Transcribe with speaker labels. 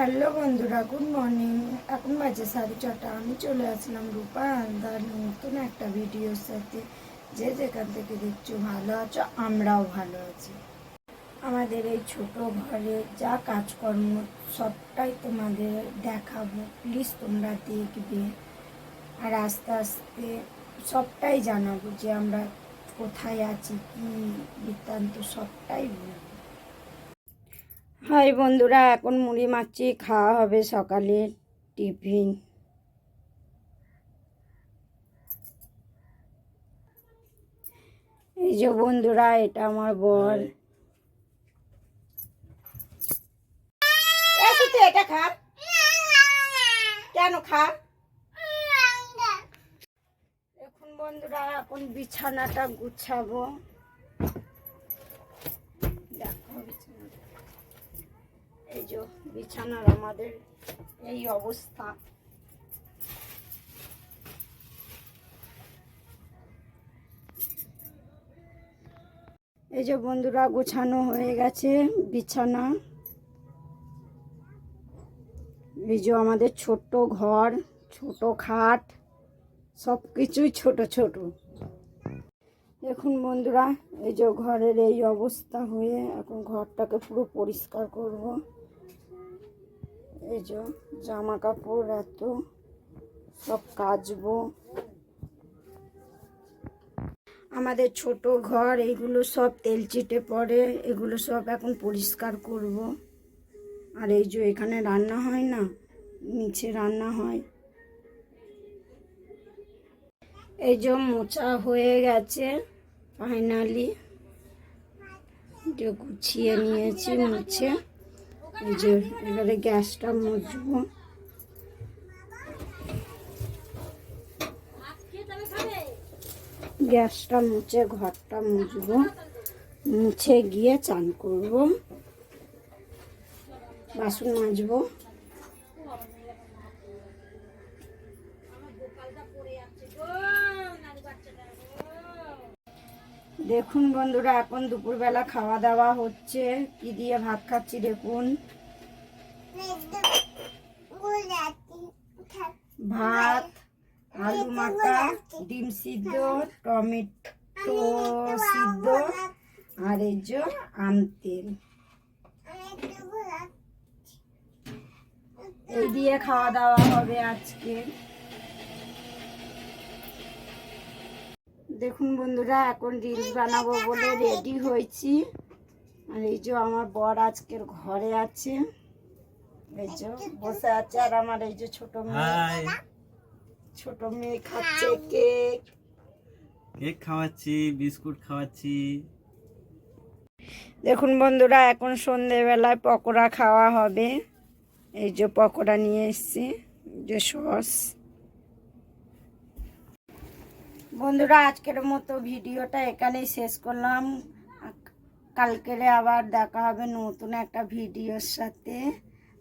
Speaker 1: Hello বন্ধুরা, good morning. এখন বাজে সাড়ে ছটা। আমি চলে আসলাম রূপা আন্দার নতুন একটা ভিডিওর সাথে। যে যেখান থেকে দেখছ ভালো আছো, আমরাও ভালো আছি। আমাদের এই ছোট ঘরে যা কাজকর্ম, সবটাই তোমাদের দেখাবো। প্লিজ তোমরা দেখবে। আর আস্তে আস্তে সবটাই জানাব যে আমরা কোথায় আছি, কি বৃত্তান্ত, সবটাই বলব। হাই বন্ধুরা এখন মুড়ি মাছি খাওয়া হবে সকালে টিফিন। এই যে বন্ধুরা এটা আমার বর। এটা খা। কেন খা? এখন বন্ধুরা এখন বিছানাটা গুছাবো দেখো বিছানাটা এই যে বিছানার আমাদের এই অবস্থা। এই যে বন্ধুরা, গোছানো হয়ে গেছে বিছানা। এই যে আমাদের ছোট্ট ঘর, ছোট খাট সব কিছুই ছোট ছোট। দেখুন বন্ধুরা, এই যে ঘরের এই অবস্থা হয়ে এখন ঘরটাকে পুরো পরিষ্কার করব। এই যে জামা কাপড়, এত সব কাচবো। আমাদের ছোট ঘর, এইগুলো সব তেল চিটে পড়ে, এগুলো সব এখন পরিষ্কার করব। আর এই যে এখানে রান্না হয় না, নিচে রান্না হয়। এই যে মোচা হয়ে গেছে ফাইনালি যে গুছিয়ে নিয়েছি মুছে। এই যে এবারে গ্যাসটা মুছবো। গ্যাসটা মুছে, ঘরটা মুছবো। মুছে গিয়ে চান করব। বাসন মাজবো। দেখুন বন্ধুরা, এখন দুপুরবেলা খাওয়া দাওয়া হচ্ছে। কি দিয়ে ভাত খাচ্ছি দেখুন। ভাত আলু মাখা ডিম সিদ্ধ টমেটো সিদ্ধ আর এই যে আম তেল। এই দিয়ে খাওয়া দাওয়া হবে আজকে। দেখুন বন্ধুরা এখন রিলস বানাবো বলে রেডি হয়েছি। আর এই যে আমার বর আজকের ঘরে আছে। এই যে বসে আছে আর আমার এই যে ছোট মেয়ে। ছোট মেয়ে খাচ্ছে কেক।
Speaker 2: কেক খাওয়াচ্ছি বিস্কুট খাওয়াচ্ছি।
Speaker 1: দেখুন বন্ধুরা এখন সন্ধেবেলায় পকোড়া খাওয়া হবে। এই যে পকোড়া নিয়ে এসছি যে সস। বন্ধুরা আজকের মতো ভিডিওটা এখানেই শেষ করলাম। কালকেরে আবার দেখা হবে নতুন একটা ভিডিওর সাথে।